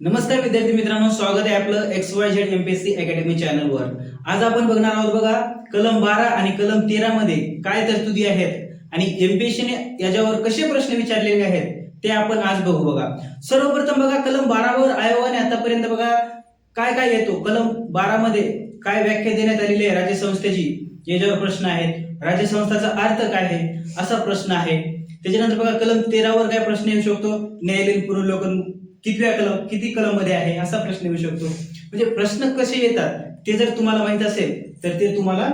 नमस्कार विद्यार्थी मित्रांनो स्वागत आहे आपलं X Y Z MPSC academy चॅनलवर आज आपण बघणार आहोत बघा कलम बारा आणि कलम तेरा मध्ये काय तरतुदी आहेत आणि एमपीएससीने याच्यावर कसे प्रश्न विचारलेले आहेत ते आपण आज बघू बघा. सर्वप्रथम बघा कलम बारावर आयोगाने आतापर्यंत बघा काय काय येतो? कलम बारा मध्ये काय व्याख्या देण्यात आलेली आहे राज्य संस्थेची याच्यावर प्रश्न आहेत. राज्य संस्थाचा अर्थ काय आहे? असा प्रश्न आहे. त्याच्यानंतर बघा कलम तेरावर काय प्रश्न येऊ शकतो? न्यायालयीन पुनर्वलोकन कितव्या कलम किती कलममध्ये आहे असा प्रश्न येऊ शकतो. म्हणजे प्रश्न कसे येतात ते जर तुम्हाला माहीत असेल तर ते तुम्हाला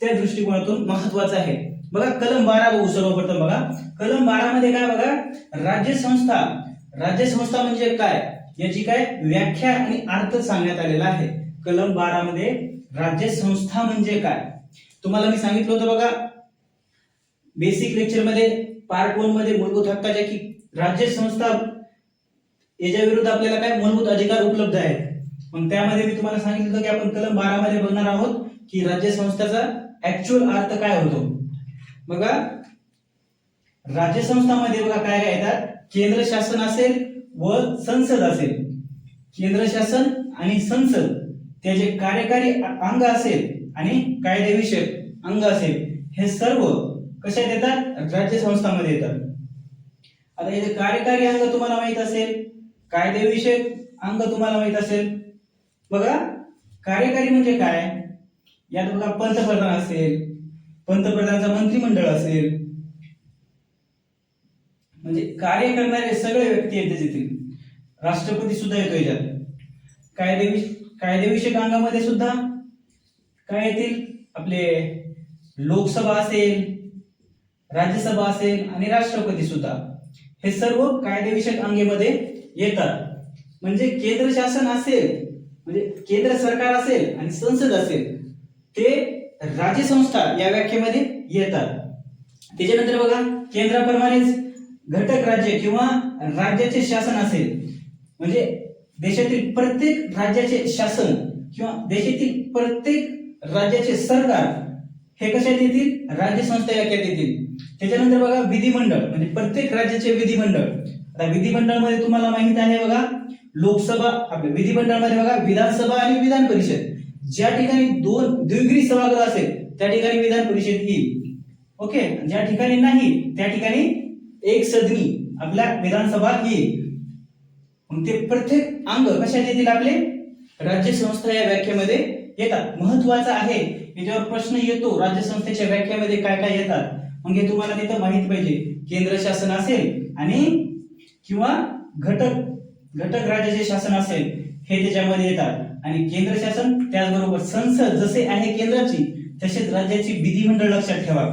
त्या दृष्टिकोनातून महत्वाचं आहे. बघा कलम बारा बघू सर्वप्रथम बघा. कलम बारा मध्ये काय बघा राज्य संस्था राज्य संस्था म्हणजे काय? याची काय व्याख्या आणि अर्थ सांगण्यात आलेला आहे. कलम बारा मध्ये राज्य संस्था म्हणजे काय? तुम्हाला मी सांगितलं होतं बघा बेसिक लेक्चरमध्ये पार्ट वनमध्ये मूलभूत हक्काच्या की राज्य संस्था याच्या विरुद्ध आपल्याला काय मूलभूत अधिकार उपलब्ध आहेत? मग त्यामध्ये मी तुम्हाला सांगितलं होतं की आपण कलम बारा मध्ये बघणार आहोत की राज्य संस्थाचा ऍक्च्युअल अर्थ काय होतो. बघा राज्य संस्थामध्ये बघा काय काय येतात? केंद्र शासन असेल व संसद असेल. केंद्र शासन आणि संसद त्याचे कार्यकारी अंग असेल आणि कायदेविषयक अंग असेल. हे सर्व कशात येतात? राज्य संस्थांमध्ये येतात. आता याचे कार्यकारी अंग तुम्हाला माहीत असेल कायदेविषयक अंग तुम्हाला माहीत असेल. बघा कार्यकारी म्हणजे काय? यात बघा पंतप्रधान असेल पंतप्रधानाचा मंत्रिमंडळ असेल. म्हणजे कार्य करणारे सगळे व्यक्ती आहेत त्याच्यातील. राष्ट्रपती सुद्धा येतो. याच्यात कायदेविष कायदेविषयक अंगामध्ये सुद्धा काय येतील? आपले लोकसभा असेल राज्यसभा असेल आणि राष्ट्रपती सुद्धा. हे सर्व कायदेविषयक अंगेमध्ये येतात. म्हणजे केंद्र शासन असेल म्हणजे केंद्र सरकार असेल आणि संसद असेल ते राज्य संस्था या व्याख्येमध्ये येतात. त्याच्यानंतर बघा केंद्राप्रमाणेच घटक राज्य किंवा राज्याचे शासन असेल. म्हणजे देशातील प्रत्येक राज्याचे शासन किंवा देशातील प्रत्येक राज्याचे सरकार हे कशात येतील? राज्य संस्था व्याख्यात येतील. त्याच्यानंतर बघा विधिमंडळ म्हणजे प्रत्येक राज्याचे विधिमंडळ. आता विधिमंडळमध्ये तुम्हाला माहीत आहे बघा लोकसभा आपल्या विधिमंडळामध्ये बघा विधानसभा आणि विधान परिषद. ज्या ठिकाणी दोन द्विगुणी सभागृह असेल त्या ठिकाणी विधान परिषद येईल. ओके? ज्या ठिकाणी नाही त्या ठिकाणी एक सदनी आपल्या विधानसभा येईल. मग ते प्रत्येक अंग कशात येतील आपले? राज्य संस्था या व्याख्येमध्ये येतात. महत्वाचं आहे याच्यावर प्रश्न येतो राज्य संस्थेच्या व्याख्यामध्ये काय काय येतात? मग हे तुम्हाला तिथं माहीत पाहिजे. केंद्र शासन असेल आणि किंवा घटक घटक राज्याचे शासन असेल हे त्याच्यामध्ये येतात. आणि केंद्र शासन त्याचबरोबर संसद जसे आहे केंद्राची तसेच राज्याची विधिमंडळ लक्षात ठेवा.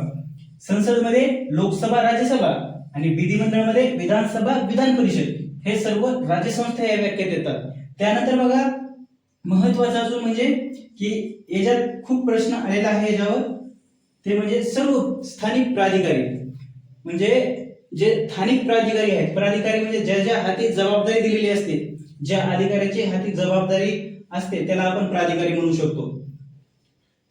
संसदमध्ये लोकसभा राज्यसभा आणि विधिमंडळमध्ये विधानसभा विधान परिषद हे सर्व राज्यसंस्था या व्याख्यात येतात. त्यानंतर बघा महत्वाचं अजून म्हणजे की याच्यात खूप प्रश्न आलेला आहे याच्यावर ते म्हणजे सर्व स्थानिक प्राधिकारी. म्हणजे जे स्थानिक प्राधिकारी आहेत प्राधिकारी म्हणजे ज्या ज्या हाती जबाबदारी दिलेली असते ज्या अधिकाऱ्याची हाती जबाबदारी असते त्याला आपण प्राधिकारी म्हणू शकतो.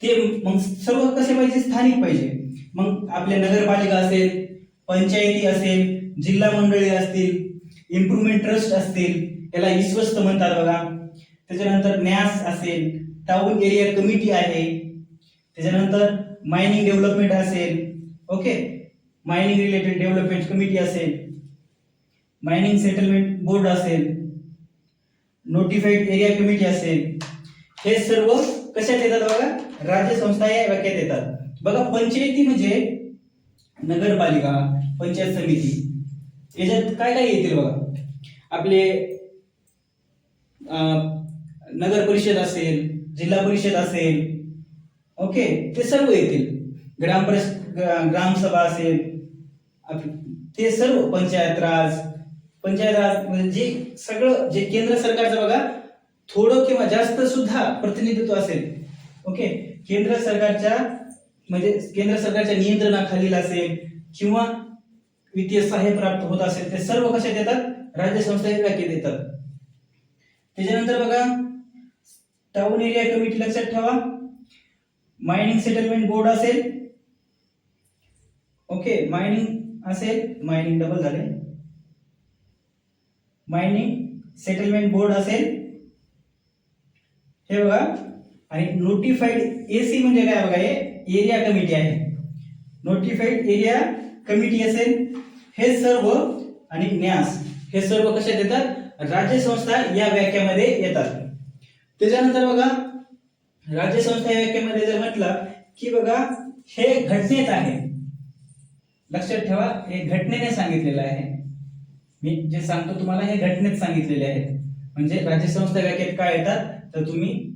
ते मग सर्व कसे पाहिजे? स्थानिक पाहिजे. मग आपल्या नगरपालिका असेल पंचायती असेल जिल्हा मंडळी असतील इम्प्रुव्हमेंट ट्रस्ट असतील याला विश्वस्त म्हणतात बघा. त्याच्यानंतर न्यास असेल टाऊन एरिया कमिटी आहे. त्याच्यानंतर मायनिंग डेव्हलपमेंट असेल. Okay? Mining related development committee असेल मायनिंग सेटलमेंट बोर्ड असेल नोटिफाईड एरिया कमिटी असेल हे सर्व कशात येतात बघा? राज्य संस्था या व्याख्यात येतात. बघा पंचायती म्हणजे नगरपालिका पंचायत समिती. याच्यात काय काय येतील बघा? आपले नगर परिषद असेल जिल्हा परिषद असेल ओके ते सर्व येतील. ग्राम ग्रामसभा असेल ते सर्व पंचायत राज पंचायत राज म्हणजे जे सगळं जे केंद्र सरकारचं बघा थोडं किंवा जास्त सुद्धा प्रतिनिधित्व असेल. ओके केंद्र सरकारच्या म्हणजे केंद्र सरकारच्या नियंत्रणाखालील असेल किंवा वित्तीय सहाय्य प्राप्त होत असेल ते सर्व कशात येतात राज्य संस्थेच्या व्याख्येत येतात त्याच्यानंतर बघा टाऊन एरिया कमिटी लक्षात ठेवा. मायनिंग सेटलमेंट बोर्ड असेल. ओके मायनिंग असेल मायनिंग डबल झाले. मायनिंग सेटलमेंट बोर्ड असेल. हे बघा. आणि नोटिफाईड एसी म्हणजे काय बघा हे एरिया कमिटी आहे. नोटिफाईड एरिया कमिटी असेल. हे सर्व आणि न्यास हे सर्व कशात येतात? राज्य संस्था या व्याख्यामध्ये येतात. त्याच्यानंतर बघा राज्य संस्था या व्याख्यामध्ये जर म्हटलं की बघा हे घटनेत आहे. लक्षात ठेवा हे घटनेने सांगितलेलं आहे. मी जे सांगतो तुम्हाला हे घटनेत सांगितलेले आहे म्हणजे राज्य संस्था व्याख्यात काय येतात? तर तुम्ही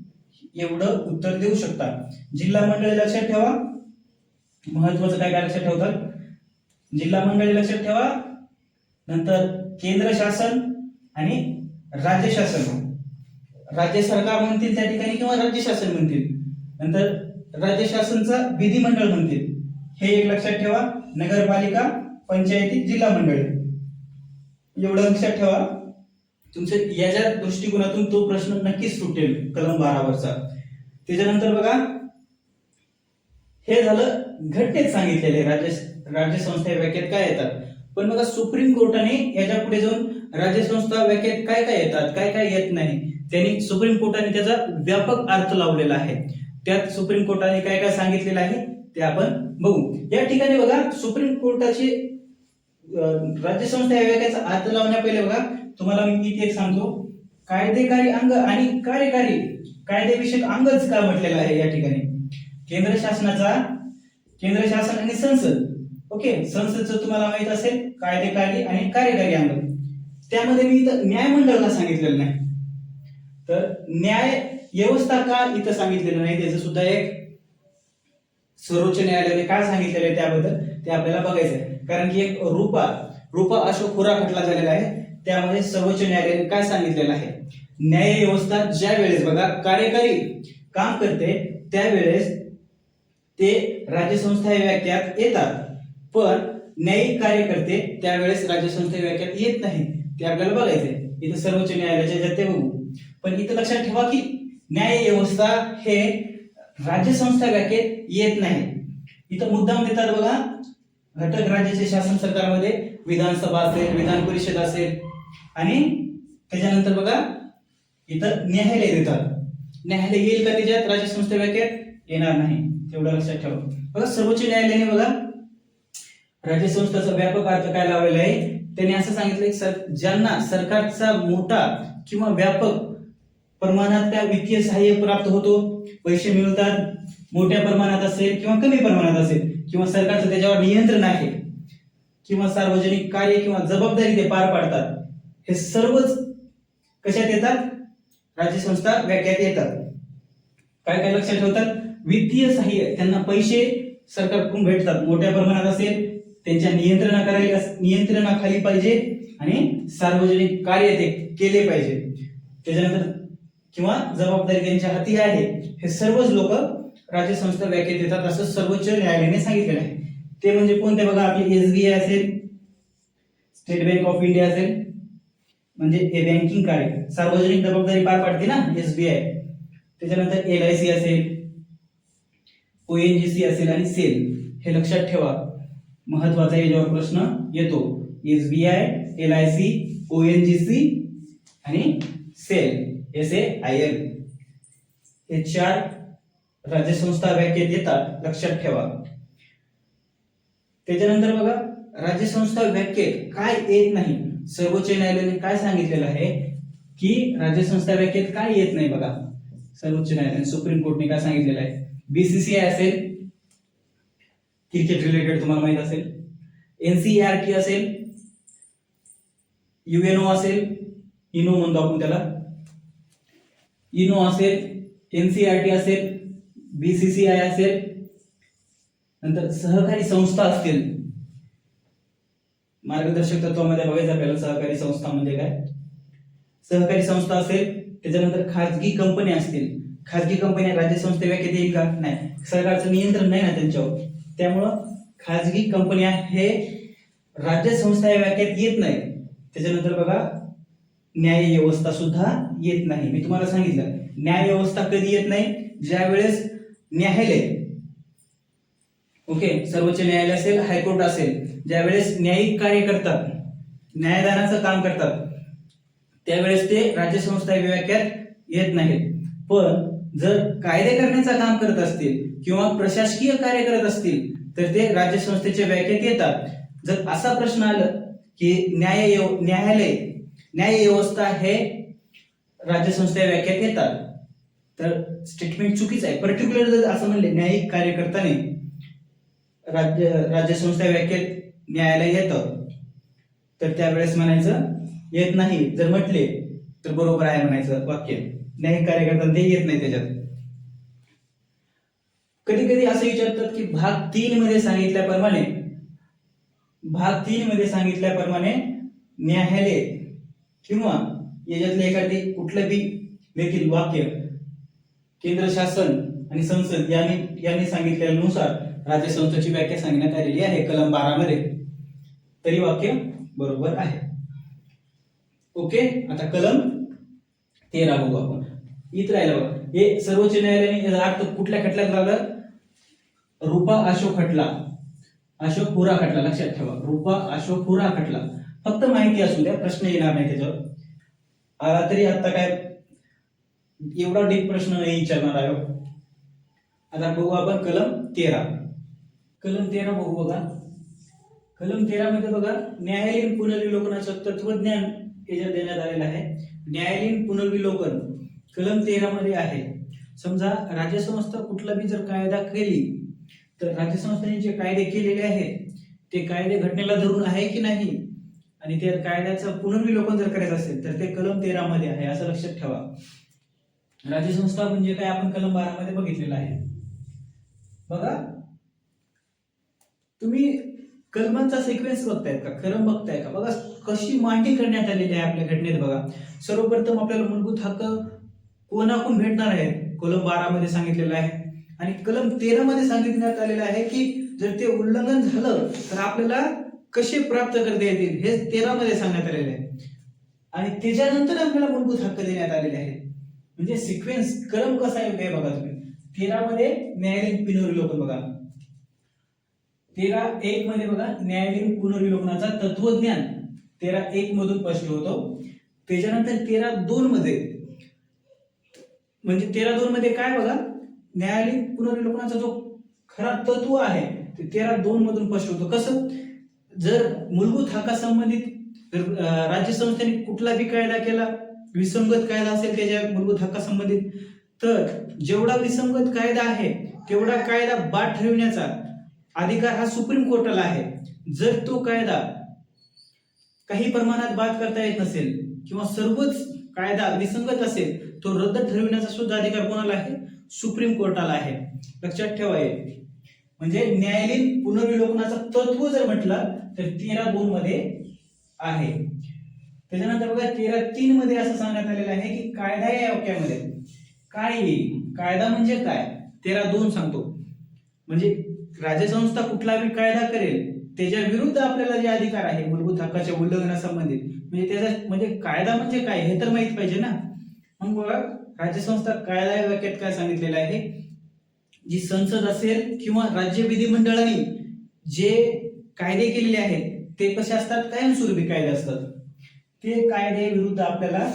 एवढं उत्तर देऊ शकता. जिल्हा मंडळ लक्षात ठेवा. महत्वाचं काय काय लक्षात ठेवतात? जिल्हा मंडळ लक्षात ठेवा. नंतर केंद्र शासन आणि राज्य शासन. राज्य सरकार म्हणतील त्या ठिकाणी किंवा राज्य शासन म्हणतील. नंतर राज्य शासनचा विधिमंडळ म्हणतील. हे एक लक्षात ठेवा. नगरपालिका पंचायती जिल्हा मंडळ. एवढं लक्षात ठेवा. तुमच्या याच्या दृष्टिकोनातून तो प्रश्न नक्कीच सुटेल कलम बारावरचा. त्याच्यानंतर बघा हे झालं घटनेत सांगितलेले. राज्य राज्य संस्था या व्याख्यात काय येतात? पण बघा सुप्रीम कोर्टाने याच्यापुढे जाऊन राज्य संस्था व्याख्यात काय काय येतात? काय काय येत नाही? त्यांनी सुप्रीम कोर्टाने त्याचा व्यापक अर्थ लावलेला आहे. त्यात सुप्रीम कोर्टाने काय काय सांगितलेलं आहे? ते आपण बघू. या ठिकाणी बघा सुप्रीम कोर्टाचे अं, राज्य संस्था या अर्थ लावण्या पहिले बघा. तुम्हाला मी इथे एक सांगतो. कायदेकारी अंग आणि कार्यकारी कायदेविषयक अंगच का म्हटलेलं आहे या ठिकाणी? केंद्र शासनाचा केंद्र शासन आणि संसद. ओके संसदचं तुम्हाला माहीत असेल कायदेकारी आणि कार्यकारी अंग. त्यामध्ये मी इथं न्यायमंडळाला सांगितलेलं नाही. तर न्याय व्यवस्था का इथं सांगितलेलं नाही त्याचं सुद्धा एक सर्वोच्च न्यायालयाने काय सांगितलेलं आहे त्याबद्दल ते आपल्याला बघायचं आहे. कारण की एक रूपा रूपा अशोक खुरा खटला झालेला आहे. त्यामध्ये सर्वोच्च न्यायालयाने काय सांगितलेलं आहे? न्याय व्यवस्था ज्या वेळेस बघा कार्यकारी काम करते त्यावेळेस ते राज्यसंस्था या व्याख्यात येतात. पण न्यायिक कार्य करते त्यावेळेस राज्यसंस्था या व्याख्यात येत नाही ते आपल्याला बघायचंय इथं सर्वोच्च न्यायालयाच्या ह्याच्यात ते बघू. पण इथं लक्षात ठेवा की न्याय व्यवस्था हे राज्यसंस्था व्याख्येत येत नाही. इथं मुद्दाम देतात बघा घटक राज्याचे शासन सरकारमध्ये विधानसभा असेल विधान परिषद असेल आणि त्याच्यानंतर बघा इथं न्यायालय देतात. न्यायालय येईल का त्याच्यात? राज्यसंस्था व्याख्यात येणार नाही. तेवढं लक्षात ठेवा. बघा सर्वोच्च न्यायालयाने बघा राज्यसंस्थेचा व्यापक अर्थ काय लावलेला आहे? त्यांनी असं सांगितलं की सर ज्यांना सरकारचा मोठा किंवा व्यापक प्रमाणात त्या वित्तीय सहाय्य प्राप्त होतो पैसे मिळवतात मोठ्या प्रमाणात असेल किंवा कमी प्रमाणात असेल किंवा सरकारचं त्याच्यावर नियंत्रण आहे किंवा सार्वजनिक कार्य किंवा जबाबदारी ते पार पाडतात हे सर्वच कशात येतात? राज्यसंस्था व्याख्यात येतात. काय काय लक्षात ठेवतात? वित्तीय सहाय्य त्यांना पैसे सरकारकडून भेटतात. मोठ्या प्रमाणात असेल त्यांच्या नियंत्रणाखाली नियंत्रणाखाली पाहिजे आणि सार्वजनिक कार्य ते केले पाहिजे. त्याच्यानंतर किंवा जबाबदारी त्यांच्या हाती आहे हे सर्वच लोक राज्य संस्था व्याख्यात येतात असं सर्वोच्च न्यायालयाने सांगितलेलं आहे. ते म्हणजे कोणते बघा आपली एसबीआय असेल स्टेट बँक ऑफ इंडिया असेल म्हणजे हे बँकिंग कार्य सार्वजनिक जबाबदारी पार पाडते ना एसबीआय त्याच्यानंतर एल आय सी असेल ओएनजीसी असेल आणि सेल. हे लक्षात ठेवा. महत्त्वाचा याच्यावर प्रश्न येतो SBI L I C ONGC आणि SAIL. S A I L हे चार राज्यसंस्था व्याख्येत येतात. लक्षात ठेवा. त्याच्यानंतर बघा राज्यसंस्था व्याख्येत काय येत नाही? सर्वोच्च न्यायालयाने काय सांगितलेलं आहे? की राज्यसंस्था व्याख्येत काय येत नाही बघा? सर्वोच्च न्यायालयाने सुप्रीम कोर्टने काय सांगितलेलं आहे? बीसीसीआय असेल क्रिकेट रिलेटेड तुम्हाला माहीत असेल. एनसीईआरटी असेल युएनओ असेल इनो म्हणतो आपण त्याला. इनो असेल एनसीआरटी असेल बी सी सी आय असेल नंतर सहकारी संस्था असतील. मार्गदर्शक तत्वामध्ये बघायचं आपल्याला सहकारी संस्था म्हणजे काय? सहकारी संस्था असेल त्याच्यानंतर खाजगी कंपन्या असतील. खाजगी कंपन्या राज्य संस्थेव्या किती येईल का? नाही. सरकारचं नियंत्रण नाही ना त्यांच्यावर. त्यामुळं खाजगी कंपन्या हे राज्य संस्था या व्याख्यात येत नाही त्याच्यानंतर बघा न्याय व्यवस्था सुद्धा येत नाही. मी तुम्हाला सांगितलं न्याय व्यवस्था कधी येत नाही? ज्या वेळेस न्यायालय ओके सर्वोच्च न्यायालय असेल हायकोर्ट असेल ज्या वेळेस न्यायिक कार्य करतात न्यायदानाचं काम करतात त्यावेळेस ते राज्यसंस्था विवाक्यात व्याख्यात येत नाहीत. पण जर कायदे करण्याचं काम करत असतील किंवा प्रशासकीय कार्य करत असतील तर ते राज्यसंस्थेच्या व्याख्यात येतात. जर असा प्रश्न आला की न्याय न्यायालय न्याय व्यवस्था हे राज्यसंस्था या व्याख्यात येतात. तर स्टेटमेंट चुकीचं आहे. पर्टिक्युलर जर असं म्हणले न्यायिक कार्यकर्त्याने राज्य राज्य राज्यसंस्था या व्याख्यात न्यायालय येतं तर त्यावेळेस म्हणायचं येत नाही. जर म्हटले तर बरोबर आहे म्हणायचं वाक्य. न्यायिक कार्यकर्ता ते येत नाही त्याच्यात. कधी कधी असं विचारतात की भाग तीन मध्ये सांगितल्याप्रमाणे भाग तीन मध्ये सांगितल्याप्रमाणे न्यायालय किंवा याच्यातले एखादी कुठलं बी देखील वाक्य केंद्र शासन आणि संसद यांनी यांनी सांगितल्यानुसार राज्यसंस्थेची व्याख्या सांगण्यात आलेली आहे कलम बारा मध्ये तरी वाक्य बरोबर आहे. ओके? आता कलम तेरा बघू आपण. इथं राहिलं बघा. हे सर्वोच्च न्यायालयाने याचा अर्थ कुठल्या खटल्यात लावलं रुपा अशोक खटला. अशोक पुरा खटला. लक्षात ठेवा. रुपा अशोक पुरा खटला. फक्त माहिती असू द्या प्रश्न येणार नाही त्याच्यावर. आला तरी आता काय एवढा डीप प्रश्न नाही विचारणार आहे हो. आता बघू आपण कलम तेरा. कलम तेरा बघू बघा. कलम तेरा मध्ये बघा न्यायालयीन पुनर्विलोकनाचं तत्वज्ञान याच्यात देण्यात आलेलं आहे. न्यायालयीन पुनर्विलोकन कलम तेरा मध्ये आहे. समजा राज्यसंस्था कुठला बी जर कायदा केली तर राज्यसंस्थेने जे कायदे केलेले आहेत ते कायदे घटनेला धरून आहे की नाही? आणि त्या कायद्याचं पुनर्विलोकन जर करायचं असेल तर ते कलम तेरा मध्ये आहे असं लक्षात ठेवा. राज्यसंस्था म्हणजे काय? आपण कलम बारा मध्ये बघितलेलं आहे. बघा. तुम्ही कलमांचा सिक्वेन्स बघतायत का? कलम बघताय का? बघा कशी मांडणी करण्यात आलेली आहे आपल्या घटनेत बघा. सर्वप्रथम आपल्याला मूलभूत हक्क कोणाकडून भेटणार आहेत? कलम बारा मध्ये सांगितलेलं आहे. आणि कलम तेरा मध्ये सांगितण्यात आलेलं आहे की जर ते उल्लंघन झालं तर आपल्याला कसे प्राप्त करता येतील हे तेरा मध्ये सांगण्यात आलेले आहे. आणि त्याच्यानंतर आपल्याला मूलभूत हक्क देण्यात आलेले आहेत. म्हणजे सिक्वेन्स क्रम कसा आहे हे बघा तुम्ही. तेरा मध्ये न्यायालयीन पुनर्विलोकन बघा. तेरा एक मध्ये बघा न्यायालयीन पुनर्विलोकनाचा तत्वज्ञान. तेरा एक मधून प्रश्न होतो. त्याच्यानंतर तेरा दोन मध्ये म्हणजे तेरा दोन मध्ये काय बघा न्यायालयीन पुनर्विलोकनाचा जो खरा तत्व आहे ते तेरा दोन मधून प्रश्न होतो. कसं? जर मूलभूत हक्कासंबंधित राज्य संस्थेने कुठला बी कायदा केला विसंगत कायदा असेल त्याच्या मूलभूत हक्कासंबंधित तर जेवढा विसंगत कायदा आहे तेवढा कायदा बाद ठरविण्याचा अधिकार हा सुप्रीम कोर्टाला आहे. जर तो कायदा काही प्रमाणात बाद करता येत नसेल किंवा सर्वच कायदा विसंगत असेल तो रद्द ठरविण्याचा सुद्धा अधिकार कोणाला आहे? सुप्रीम कोर्टाला आहे. लक्षात ठेवा म्हणजे न्यायालयीन पुनर्विलोकनाचं तत्व जर म्हटलं तर तेरा दोन मध्ये आहे. त्याच्यानंतर बघा तेरा तीन मध्ये असं सांगण्यात आलेलं आहे की कायदा या वाक्यामध्ये. काय येईल कायदा म्हणजे काय? तेरा दोन सांगतो. म्हणजे राज्यसंस्था कुठला बी कायदा करेल त्याच्या विरुद्ध आपल्याला जे अधिकार आहे मूलभूत हक्काच्या उल्लंघनासंबंधित म्हणजे त्याचा म्हणजे कायदा म्हणजे काय? हे तर माहीत पाहिजे ना. मग बघा राज्यसंस्था कायदा या वाक्यात काय सांगितलेलं आहे? जी संसद असेल किंवा राज्य विधिमंडळाने जे कायदे केलेले आहेत ते कसे असतात? कायमस्वरूपी कायदे असतात. ते कायदे विरुद्ध आपल्याला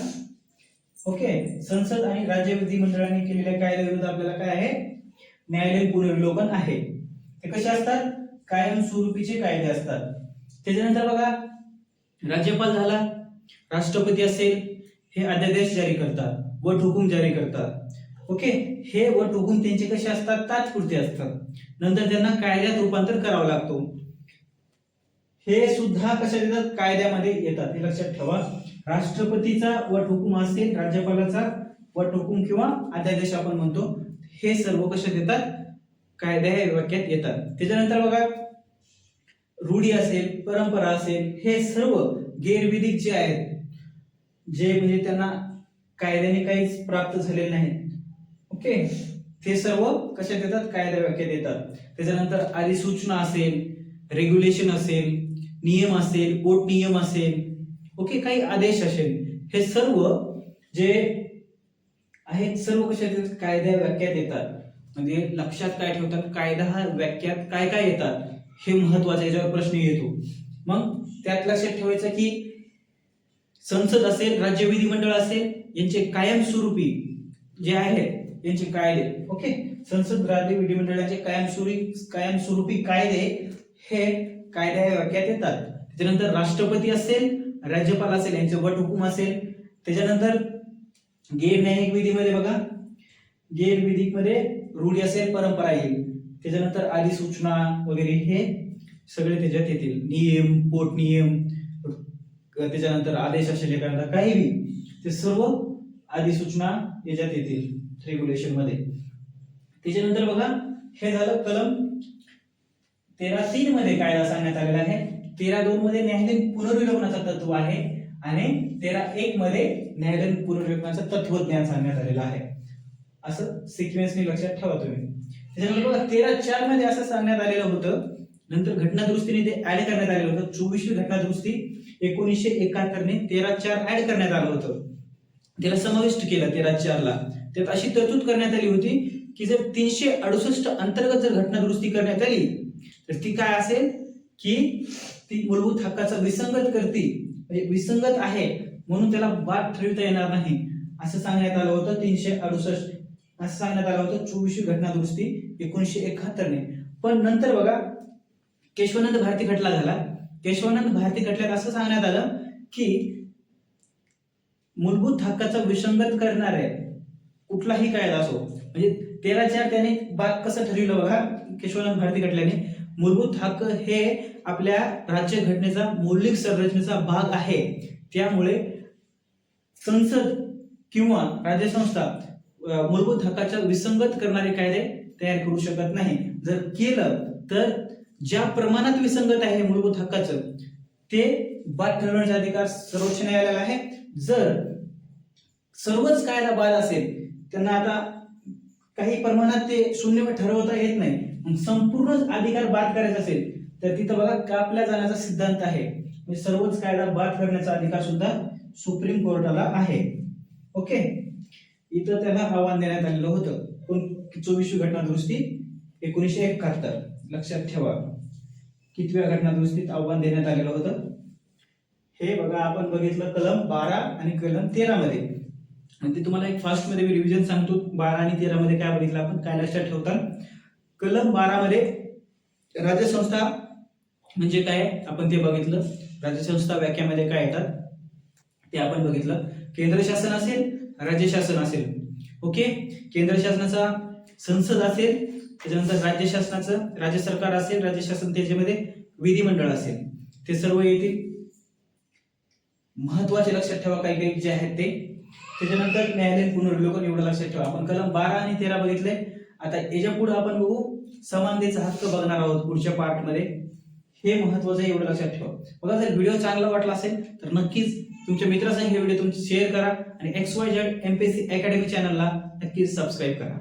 ओके संसद आणि राज्य विधिमंडळाने केलेल्या कायद्याविरुद्ध आपल्याला काय आहे? न्यायालयीन पुनर्विलोकन आहे. ते कसे असतात? कायमस्वरूपीचे कायदे असतात. त्याच्यानंतर बघा राज्यपाल झाला राष्ट्रपती असेल हे अध्यादेश जारी करतात वट हुकूम जारी करतात. ओके हे वट हुकूम त्यांचे कसे असतात? तात्पुरते असतात. नंतर त्यांना कायद्यात रूपांतर करावं लागतो. हे सुद्धा कशा येतात कायद्यामध्ये येतात. हे लक्षात ठेवा. राष्ट्रपतीचा वट हुकूम असेल राज्यपालाचा वट हुकूम किंवा अध्यादेश आपण म्हणतो हे सर्व कशात येतात कायद्या या वाक्यात येतात. त्याच्यानंतर बघा रूढी असेल परंपरा असेल हे सर्व गैरविधिक जे आहेत जे म्हणजे त्यांना कायद्याने काहीच प्राप्त झालेले नाहीत. ओके? ते सर्व कशात येतात कायद्या वाक्यात येतात. त्याच्यानंतर अधिसूचना असेल रेग्युलेशन असेल नियम असेल पोट नियम असेल ओके काही आदेश असेल. हे सर्व जे आहेत सर्व कशा कायद्या व्याख्यात येतात. म्हणजे लक्षात काय ठेवतात? कायदा हा व्याख्यात काय काय येतात? हे महत्वाचं याच्यावर प्रश्न येतो. मग त्यात लक्षात ठेवायचं की संसद असेल राज्य विधिमंडळ असेल यांचे कायमस्वरूपी जे आहेत यांचे कायदे ओके? संसद राज्य विधिमंडळाचे कायमस्वरूपी कायमस्वरूपी कायदे हे कायद्या वाक्यात येतात त्याच्यानंतर राष्ट्रपती असेल राज्यपाल असेल यांचे वट हुकूम असेल. त्याच्यानंतर गैर न्यायिक विधीमध्ये बघा. गैर विधिकमध्ये रूढी असेल परंपरा येईल. त्याच्यानंतर अधिसूचना वगैरे हे सगळे त्याच्यात येतील. नियम पोट नियम त्याच्यानंतर आदेश असेल एखादा काही बी. ते सर्व अधिसूचना याच्यात येतील रेग्युलेशनमध्ये. त्याच्यानंतर बघा हे झालं कलम तेरा तीन मध्ये कायदा सांगण्यात आलेला आहे. तेरा दोन मध्ये न्यायालयीन पुनर्विलोकनाचं तत्व आहे आणि तेरा एक मध्ये न्यायालयीन पुनर्विलोकनाचं तत्वज्ञान सांगण्यात आलेलं आहे. असं सिक्वेन्सने लक्षात ठेवा तुम्ही. त्याच्यानंतर बघा तेरा चारमध्ये असं सांगण्यात आलेलं होतं. नंतर घटना दुरुस्तीने ते ऍड करण्यात आलेलं होतं. चोवीसवी घटना दुरुस्ती एकोणीसशे एकाहत्तरने तेरा चार ऍड करण्यात आलं होतं. त्याला समाविष्ट केलं तेरा चारला त्यात अशी तरतूद करण्यात आली होती की जर तीनशे अडुसष्ट अंतर्गत जर घटना दुरुस्ती करण्यात आली तर ती काय असेल की ती मूलभूत हक्काचा विसंगत करते. म्हणजे विसंगत आहे म्हणून त्याला बाद ठरविता येणार नाही. असं सांगण्यात आलं होतं तीनशे अडुसष्ट. असं सांगण्यात आलं होतं चोवीसशे घटना दुरुस्ती एकोणीसशे एकाहत्तरने. पण नंतर बघा केशवानंद भारती खटला झाला. केशवानंद भारती खटल्यात असं सांगण्यात आलं की मूलभूत हक्काचा विसंगत करणार आहे कुठलाही कायदा असो म्हणजे तेरा चार त्याने बाग कसं ठरविलं बघा केशवानंद भारती खटल्याने मूलभूत हक्क हे आपल्या राज्य घटनेचा मौलिक संरचनेचा भाग आहे. त्यामुळे संसद किंवा राज्यसंस्था मूलभूत हक्काच्या विसंगत करणारे कायदे तयार करू शकत नाही. जर केलं तर ज्या प्रमाणात विसंगत आहे मूलभूत हक्काचं ते बाद ठरवण्याचा अधिकार सर्वोच्च न्यायालयाला आहे. जर सर्वच कायदा बाद असेल त्यांना आता काही प्रमाणात ते शून्य ठरवता येत नाही. मग संपूर्णच अधिकार बाद करायचा असेल तर तिथं बघा कापल्या जाण्याचा सिद्धांत आहे. म्हणजे सर्वच कायदा बाद करण्याचा अधिकार सुद्धा सुप्रीम कोर्टाला आहे. ओके? इथं त्यांना आव्हान देण्यात आलेलं होतं. कोण? चोवीसवी घटना दुरुस्ती एकोणीसशे एकाहत्तर. लक्षात ठेवा. कितव्या घटना दुरुस्तीत आव्हान देण्यात आलेलं होतं? हे बघा आपण बघितलं कलम बारा आणि कलम तेरा मध्ये आणि ते तुम्हाला एक फास्टमध्ये मी रिव्हिजन सांगतो. बारा आणि तेरा मध्ये काय बघितलं आपण काय लक्षात ठेवतात कलम बारा मध्ये राज्यसंस्था म्हणजे काय? आपण ते बघितलं. राज्यसंस्था व्याख्यामध्ये काय येतात? ते आपण बघितलं. केंद्र शासन असेल राज्य शासन असेल. ओके? केंद्र शासनाचा संसद असेल त्याच्यानंतर राज्य शासनाचं राज्य सरकार असेल राज्य शासन त्याच्यामध्ये विधिमंडळ असेल. ते सर्व येतील. महत्त्वाचे लक्षात ठेवा काही काही जे आहेत ते. त्याच्यानंतर न्यायालयीन पुनर्विलोकन एवढं लक्षात ठेवा. आपण कलम बारा आणि तेरा बघितले. आता याच्यापुढे आपण बघू समानतेचा हक्क बघणार आहोत पुढच्या पार्टमध्ये हे महत्वाचं आहे एवढं लक्षात ठेवा. बघा जर व्हिडिओ चांगला वाटला असेल तर नक्कीच तुमच्या मित्रांसह हे व्हिडिओ तुमचे शेअर करा आणि X Y Z MPSC academy चॅनलला नक्कीच सबस्क्राईब करा.